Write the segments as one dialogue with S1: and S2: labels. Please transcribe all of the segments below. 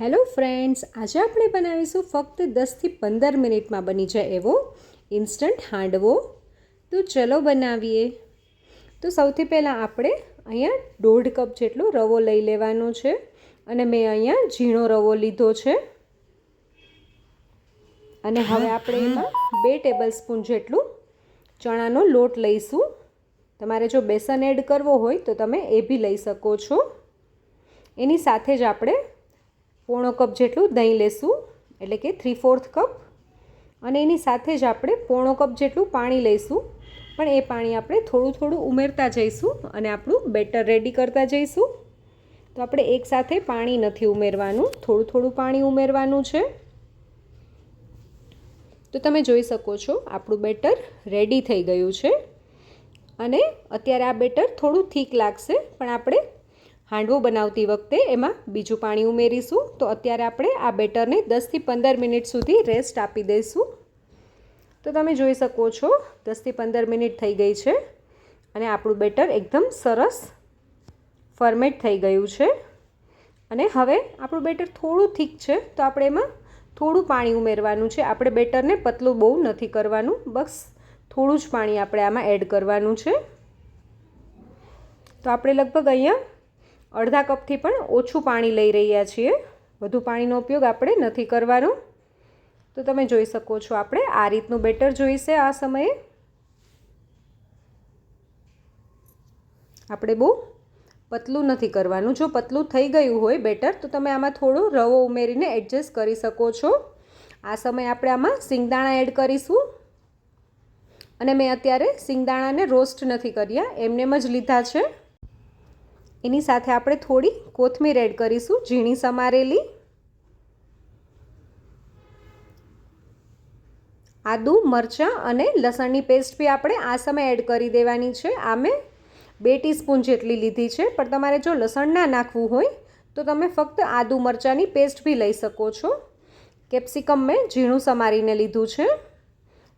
S1: Hello friends, આજે આપણે બનાવીશું ફક્ત દસથી પંદર મિનિટમાં બની જાય એવો ઇન્સ્ટન્ટ હાંડવો. તો ચલો બનાવીએ. તો સૌથી પહેલાં આપણે અહીંયા દોઢ કપ જેટલો રવો લઈ લેવાનો છે અને મેં અહીંયા ઝીણો રવો લીધો છે. અને હવે આપણે એમાં બે ટેબલ સ્પૂન જેટલું ચણાનો લોટ લઈશું. તમારે જો બેસન એડ કરવો હોય તો તમે એ બી લઈ શકો છો. એની સાથે જ આપણે પોણો કપ જેટલું દહીં લેશું, એટલે કે થ્રી ફોર્થ કપ. અને એની સાથે જ આપણે પોણો કપ જેટલું પાણી લઈશું. પણ એ પાણી આપણે થોડું થોડું ઉમેરતા જઈશું અને આપણું બેટર રેડી કરતા જઈશું. તો આપણે એકસાથે પાણી નથી ઉમેરવાનું, થોડું થોડું પાણી ઉમેરવાનું છે. તો તમે જોઈ શકો છો, આપણું બેટર રેડી થઈ ગયું છે. અને અત્યારે આ બેટર થોડું થીક લાગશે, પણ આપણે હાંડવો બનાવતી વખતે એમાં બીજું પાણી ઉમેરીશું. તો અત્યારે આપણે આ બેટરને દસથી પંદર મિનિટ સુધી રેસ્ટ આપી દઈશું. તો તમે જોઈ શકો છો, દસથી પંદર મિનિટ થઈ ગઈ છે અને આપણું બેટર એકદમ સરસ ફર્મેટ થઈ ગયું છે. અને હવે આપણું બેટર થોડું થીક છે, તો આપણે એમાં થોડું પાણી ઉમેરવાનું છે. આપણે બેટરને પતલું બહુ નથી કરવાનું, બસ થોડું જ પાણી આપણે આમાં એડ કરવાનું છે. તો આપણે લગભગ અહીંયા અડધા કપથી પણ ઓછું પાણી લઈ રહ્યા છીએ. વધુ પાણીનો ઉપયોગ આપણે નથી કરવાનો. તો તમે જોઈ શકો છો આપણે આ રીતનું બેટર જોઈશે આ સમયે. આપણે બહુ પતલું નથી કરવાનું. જો પતલું થઈ ગયું હોય બેટર, તો તમે આમાં થોડો રવો ઉમેરીને એડજસ્ટ કરી શકો છો. આ સમયે આપણે આમાં સિંગદાણા એડ કરીશું. અને મેં અત્યારે સિંગદાણાને રોસ્ટ નથી કર્યા એમનેમ જ લીધા છે. એની સાથે આપણે થોડી કોથમીર એડ કરીશું, ઝીણી સમારેલી. આદુ, મરચાં અને લસણની પેસ્ટ બી આપણે આ સમયે એડ કરી દેવાની છે. આ મેં બે ટીસ્પૂન જેટલી લીધી છે, પણ તમારે જો લસણ ના નાખવું હોય, તો તમે ફક્ત આદુ, મરચાંની પેસ્ટ બી લઈ શકો છો. કેપ્સિકમ મેં ઝીણું સમારીને લીધું છે.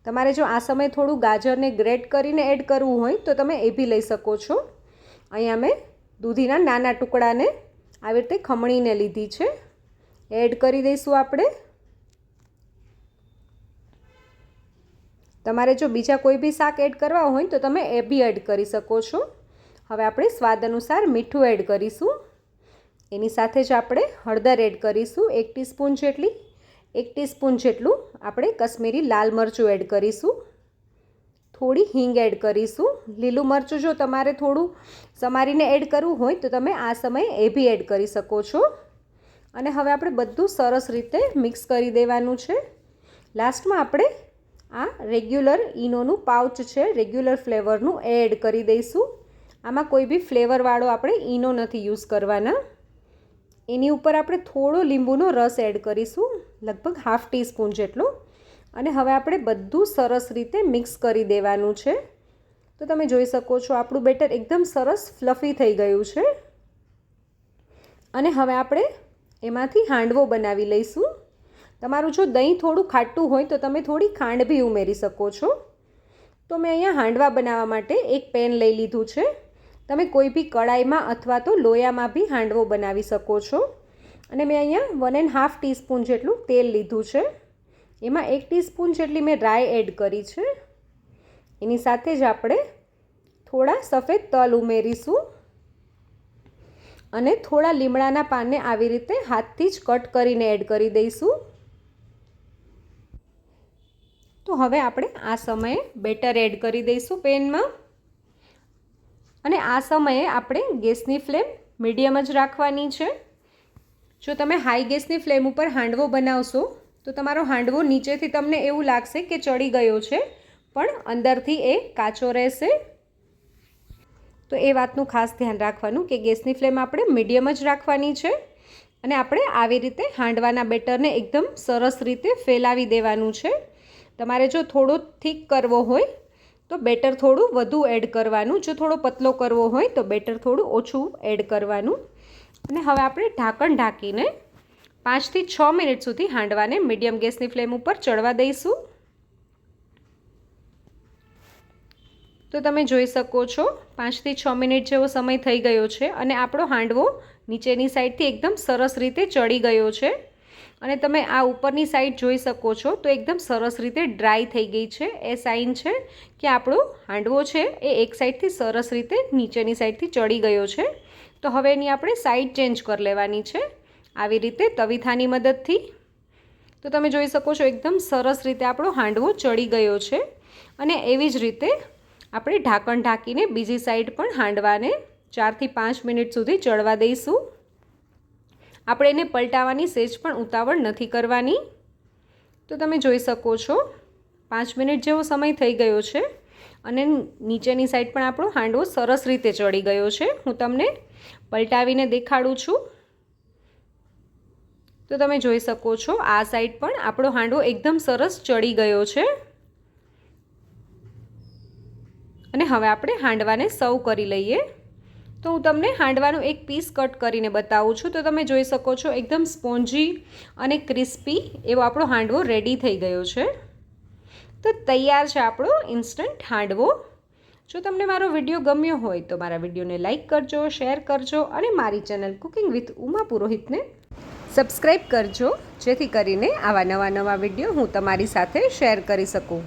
S1: તમારે જો આ સમયે થોડું ગાજરને ગ્રેટ કરીને એડ કરવું હોય, તો તમે એ બી લઈ શકો છો. અહીંયા મેં દૂધીના નાના ટુકડાને આવી રીતે ખમણીને લીધી છે. એડ કરી દઈશું આપણે. તમારે જો બીજા કોઈ બી શાક એડ કરવા હોય તો તમે એ બી એડ કરી શકો છો. હવે આપણે સ્વાદ અનુસાર મીઠું એડ કરીશું. એની સાથે જ આપણે હળદર એડ કરીશું, એક ટીસ્પૂન જેટલી. એક ટીસ્પૂન જેટલું આપણે કશ્મીરી લાલ મરચું એડ કરીશું. થોડી હિંગ એડ કરીશું. લીલું મરચું જો તમારે થોડું સમારીને એડ કરવું હોય તો તમે આ સમયે એ બી એડ કરી શકો છો. અને હવે આપણે બધું સરસ રીતે મિક્સ કરી દેવાનું છે. લાસ્ટમાં આપણે આ રેગ્યુલર ઈનોનું પાઉચ છે, રેગ્યુલર ફ્લેવરનું એડ કરી દઈશું. આમાં કોઈ બી ફ્લેવરવાળો આપણે ઈનો નથી યુઝ કરવાના. એની ઉપર આપણે થોડો લીંબુનો રસ એડ કરીશું, લગભગ હાફ ટીસ્પૂન જેટલો. અને હવે આપણે બધું સરસ રીતે મિક્સ કરી દેવાનું છે. તો તમે જોઈ શકો છો, આપણું બેટર એકદમ સરસ ફ્લફી થઈ ગયું છે. અને હવે આપણે એમાંથી હાંડવો બનાવી લઈશું. તમારું જો દહીં થોડું ખાટું હોય તો તમે થોડી ખાંડ બી ઉમેરી શકો છો. તો મેં અહીંયા હાંડવા બનાવવા માટે એક પેન લઈ લીધું છે. તમે કોઈ બી કડાઈમાં અથવા તો લોયામાં બી હાંડવો બનાવી શકો છો. અને મેં અહીંયા વન એન્ડ હાફ ટીસ્પૂન જેટલું તેલ લીધું છે. એમાં એક ટીસ્પૂન જેટલી મેં રાય એડ કરી છે. એની સાથે જ આપણે થોડા સફેદ તલ ઉમેરીશું અને થોડા લીમડાના પાનને આવી રીતે હાથથી જ કટ કરીને એડ કરી દઈશું. તો હવે આપણે આ સમયે બેટર એડ કરી દઈશું પેનમાં. અને આ સમયે આપણે ગેસની ફ્લેમ મીડિયમ જ રાખવાની છે. જો તમે હાઈ ગેસની ફ્લેમ ઉપર હાંડવો બનાવશો તો તમારો હાંડવો નીચેથી તમને એવું લાગશે કે ચડી ગયો છે, પણ અંદરથી એ કાચો રહેશે. તો એ વાતનું ખાસ ધ્યાન રાખવાનું કે ગેસની ફ્લેમ આપણે મીડિયમ જ રાખવાની છે અને આપણે આવી રીતે હાંડવાના બેટરને એકદમ સરસ રીતે ફેલાવી દેવાનું છે. તમારે જો થોડો થીક કરવો હોય, તો બેટર થોડું વધુ એડ કરવાનું. જો થોડો પતલો કરવો હોય, તો બેટર થોડું ઓછું એડ કરવાનું. અને હવે આપણે ઢાંકણ ઢાંકીને પાંચથી છ મિનિટ સુધી હાંડવાને મીડિયમ ગેસની ફ્લેમ ઉપર ચડવા દઈશું. તો તમે જોઈ શકો છો, પાંચથી છ મિનિટ જેવો સમય થઈ ગયો છે અને આપણો હાંડવો નીચેની સાઈડથી એકદમ સરસ રીતે ચડી ગયો છે. અને તમે આ ઉપરની સાઈડ જોઈ શકો છો, તો એકદમ સરસ રીતે ડ્રાય થઈ ગઈ છે. એ સાઇન છે કે આપણો હાંડવો છે એ એક સાઈડથી સરસ રીતે નીચેની સાઈડથી ચડી ગયો છે. તો હવે એની આપણે સાઈડ ચેન્જ કરી લેવાની છે. આવી રીતે તવીથાની મદદથી. તો તમે જોઈ શકો છો એકદમ સરસ રીતે આપણો હાંડવો ચડી ગયો છે. અને એવી જ રીતે આપણે ઢાંકણ ઢાંકીને બીજી સાઈડ પણ હાંડવાને ચારથી પાંચ મિનિટ સુધી ચડવા દઈશું. આપણે એને પલટાવવાની સેજ પણ ઉતાવળ નથી કરવાની. તો તમે જોઈ શકો છો, પાંચ મિનિટ જેવો સમય થઈ ગયો છે અને નીચેની સાઈડ પણ આપણો હાંડવો સરસ રીતે ચડી ગયો છે. હું તમને પલટાવીને દેખાડું છું. તો તમે જોઈ શકો છો, આ સાઈડ પણ આપણો હાંડવો એકદમ સરસ ચડી ગયો છે. અને હવે આપણે હાંડવાને સર્વ કરી લઈએ. તો હું તમને હાંડવાનું એક પીસ કટ કરીને બતાવું છું. તો તમે જોઈ શકો છો, એકદમ સ્પોન્જી અને ક્રિસ્પી એવો આપણો હાંડવો રેડી થઈ ગયો છે. તો તૈયાર છે આપણો ઇન્સ્ટન્ટ હાંડવો. જો તમને મારો વીડિયો ગમ્યો હોય તો મારા વિડીયોને લાઇક કરજો શેર કરજો અને મારી ચેનલ કુકિંગ વિથ ઉમા પુરોહિતને સબસ્ક્રાઈબ કરજો જેથી કરીને આવા નવા નવા વીડિયો હું તમારી સાથે શેર કરી શકું.